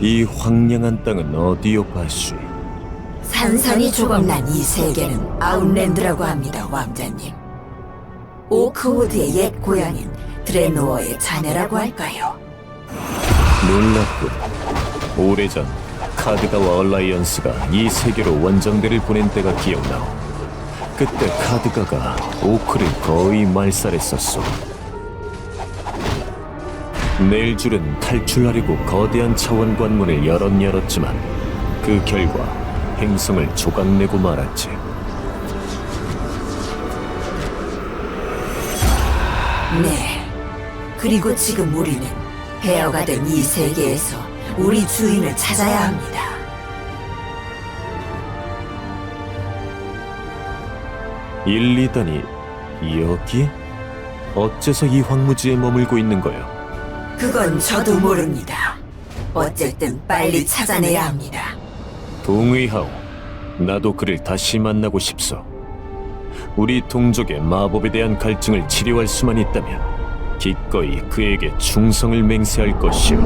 이 황량한 땅은 어디요, 바슈? 산산이 조각난 이 세계는 아웃랜드라고 합니다, 왕자님. 오크우드의 옛 고향인 드레노어의 자네라고 할까요? 놀랍군. 오래전 카드가와 얼라이언스가 이 세계로 원정대를 보낸 때가 기억나오. 그때 카드가가 오크를 거의 말살했었소. 넬줄은 탈출하려고 거대한 차원 관 문을 여럿 열었지만 그 결과 행성을 조각내고 말았지. 네. 그리고 지금 우리는 폐허가 된 이 세계에서 우리 주인을 찾아야 합니다. 일, 이단이 여기? 어째서 이 황무지에 머물고 있는 거요? 그건 저도 모릅니다. 어쨌든 빨리 찾아내야 합니다. 동의하오. 나도 그를 다시 만나고 싶소. 우리 동족의 마법에 대한 갈증을 치료할 수만 있다면 기꺼이 그에게 충성을 맹세할 것이오.